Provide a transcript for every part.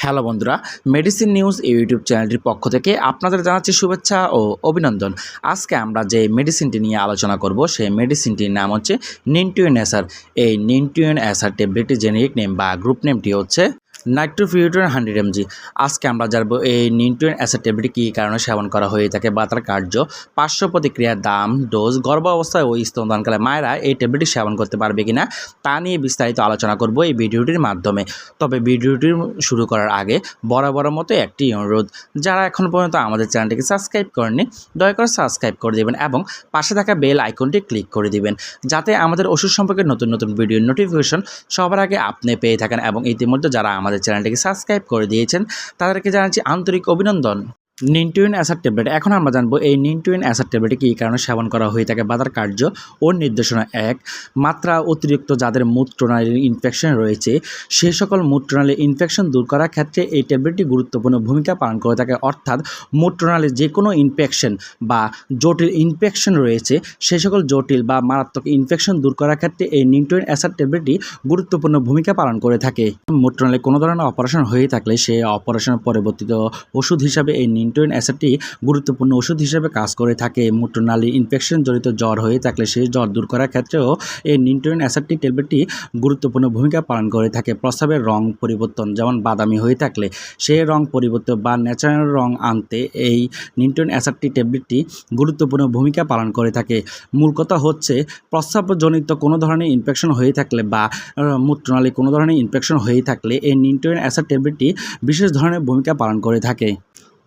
Hello বন্ধুরা medicine news YouTube চ্যানেলটির পক্ষ থেকে আপনাদের জানাচ্ছি শুভেচ্ছা ও অভিনন্দন। আজকে আমরা যে মেডিসিনটি নিয়ে আলোচনা করব, সেই মেডিসিনটির নাম হচ্ছে নিনটুয়েন অ্যাসার এই নিনটুয়েন অ্যাসার ট্যাবলেটটি জেনেরিক নেম বা গ্রুপ নেমটি হচ্ছে নাইট্রোফিউটন হান্ড্রেড এমজি আজকে আমরা জানব এই নিনটুয়েন অ্যাসিড ট্যাবলেটটি কী কারণে সেবন করা হয়ে থাকে বা তার কার্য, পার্শ্ব প্রতিক্রিয়ার দাম ডোজ গর্ভ অবস্থায় ও স্তনদানকালে মায়েরা এই ট্যাবলেটটি সেবন করতে পারবে কিনা তা নিয়ে বিস্তারিত আলোচনা করব এই ভিডিওটির মাধ্যমে। তবে ভিডিওটি শুরু করার আগে বরাবর মতো একটি অনুরোধ, যারা এখন পর্যন্ত আমাদের চ্যানেলটিকে সাবস্ক্রাইব করেননি, দয়া করে সাবস্ক্রাইব করে দেবেন এবং পাশে থাকা বেল আইকনটি ক্লিক করে দিবেন, যাতে আমাদের ওষুধ সম্পর্কে নতুন নতুন ভিডিওর নোটিফিকেশন সবার আগে আপনি পেয়ে থাকেন এবং ইতিমধ্যে যারা আমাদের চ্যানেলটিকে সাবস্ক্রাইব করে দিয়েছেন। তাদেরকে জানাচ্ছি আন্তরিক অভিনন্দন। নিনটুইন অ্যাসার ট্যাবলেট। এখন আমরা জানব এই নিনটুইন অ্যাসার ট্যাবলেটে কী কারণে সেবন করা হয়ে থাকে বা তার কার্য ও নির্দেশনা এক। মাত্রা অতিরিক্ত যাদের মূত্রনালীর ইনফেকশন রয়েছে সেই সকল মূত্রনালীর ইনফেকশন দূর করার ক্ষেত্রে এই ট্যাবলেটটি গুরুত্বপূর্ণ ভূমিকা পালন করে থাকে। অর্থাৎ মূত্রনালীর যে কোনো ইনফেকশন বা জটিল ইনফেকশন রয়েছে সেই সকল জটিল বা মারাত্মক ইনফেকশন দূর করার ক্ষেত্রে এই নিনটুইন অ্যাসার ট্যাবলেটটি গুরুত্বপূর্ণ ভূমিকা পালন করে থাকে। মূত্রনালীর কোনো ধরনের অপারেশন হয়ে থাকলে সে অপারেশনের পরবর্তীত ওষুধ হিসাবে এই নিনটোয়েন অ্যাসিডটি গুরুত্বপূর্ণ ওষুধ হিসেবে কাজ করে থাকে। মূত্রনালী ইনফেকশন জড়িত জ্বর হয়ে থাকলে সেই জ্বর দূর করার ক্ষেত্রেও এই নিনটোয়েন অ্যাসিডটি ট্যাবলেটটি গুরুত্বপূর্ণ ভূমিকা পালন করে থাকে। প্রস্রাবের রং পরিবর্তন, যেমন বাদামি হয়ে থাকলে সেই রং পরিবর্তন বা ন্যাচারাল রং আনতে এই নিনটোয়েন অ্যাসিডটি ট্যাবলেটটি গুরুত্বপূর্ণ ভূমিকা পালন করে থাকে। মূল কথা হচ্ছে, প্রস্রাবজনিত কোনো ধরনের ইনফেকশন হয়ে থাকলে বা মূত্রনালী কোনো ধরনের ইনফেকশন হয়ে থাকলে এই নিনটোয়েন অ্যাসিড ট্যাবলেটটি বিশেষ ধরনের ভূমিকা পালন করে থাকে।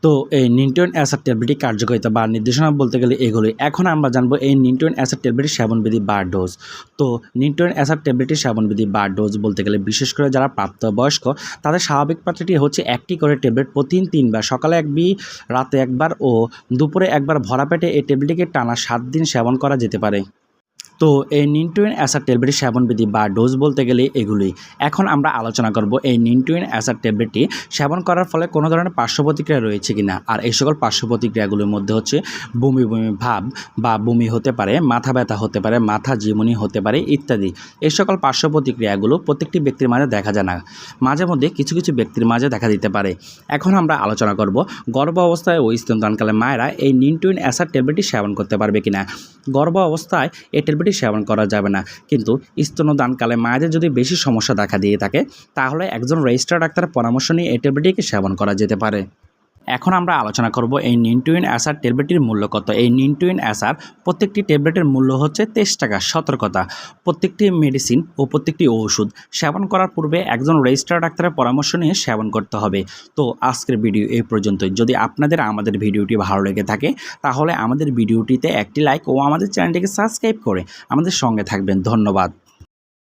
তো এই নিনটোয়েন অ্যাসার ট্যাবলেটটি কার্যকারিতা বা নির্দেশনা বলতে গেলে এগুলোই। এখন আমরা জানব এই নিনটোয়েন অ্যাসার ট্যাবলেটের সেবনবিধি বা ডোজ। তো নিনটোয়েন অ্যাসার ট্যাবলেটের সেবনবিধি বা ডোজ বলতে গেলে বিশেষ করে যারা প্রাপ্তবয়স্ক, তাদের স্বাভাবিক পাত্রটি হচ্ছে একটি করে ট্যাবলেট প্রতিদিন তিনবার, সকালে একবি রাতে একবার ও দুপুরে একবার ভরা পেটে এই ট্যাবলেটটিকে টানা সাত দিন সেবন করা যেতে পারে। তো এই নিনটুইন অ্যাসার ট্যাবলেটের সেবনবিধি বা ডোজ বলতে গেলে এগুলোই। এখন আমরা আলোচনা করব এই নিনটুইন অ্যাসার ট্যাবলেটটি সেবন করার ফলে কোনো ধরনের পার্শ্ব প্রতিক্রিয়া রয়েছে কিনা? আর এই সকল পার্শ্ব প্রতিক্রিয়াগুলোর মধ্যে হচ্ছে বমি বমি ভাব বা বমি হতে পারে, মাথা ব্যথা হতে পারে, মাথা ঝিমুনি হতে পারে ইত্যাদি। এই সকল পার্শ্ব প্রতিক্রিয়াগুলো প্রত্যেকটি ব্যক্তির মাঝে দেখা যায় না। মাঝে মধ্যে কিছু কিছু ব্যক্তির মাঝে দেখা দিতে পারে। এখন আমরা আলোচনা করব গর্ভ অবস্থায় ও স্তনদানকালে মায়েরা এই নিনটুইন অ্যাসার ট্যাবলেটটি সেবন করতে পারবে কিনা? গর্ভ অবস্থায় এই ট্যাবলেটটি সেবন করা যাবে না। কিন্তু স্তনদানকালে মায়েদের যদি বেশি সমস্যা দেখা দিয়ে থাকে, তাহলে একজন রেজিস্টার ডাক্তারের পরামর্শ নিয়ে এই সেবন করা যেতে পারে। এখন আমরা আলোচনা করব এই নিনটুইন অ্যাসার ট্যাবলেটটির মূল্য কত? এই নিনটুইন অ্যাসার প্রত্যেকটি ট্যাবলেটের মূল্য হচ্ছে তেইশ টাকা, সতর্কতা। প্রত্যেকটি মেডিসিন ও প্রত্যেকটি ওষুধ সেবন করার পূর্বে একজন রেজিস্টার ডাক্তারের পরামর্শ নিয়ে সেবন করতে হবে। তো আজকের ভিডিও এই পর্যন্তই। যদি আপনাদের আমাদের ভিডিওটি ভালো লেগে থাকে, তাহলে আমাদের ভিডিওটিতে একটি লাইক ও আমাদের চ্যানেলটিকে সাবস্ক্রাইব করে আমাদের সঙ্গে থাকবেন। ধন্যবাদ।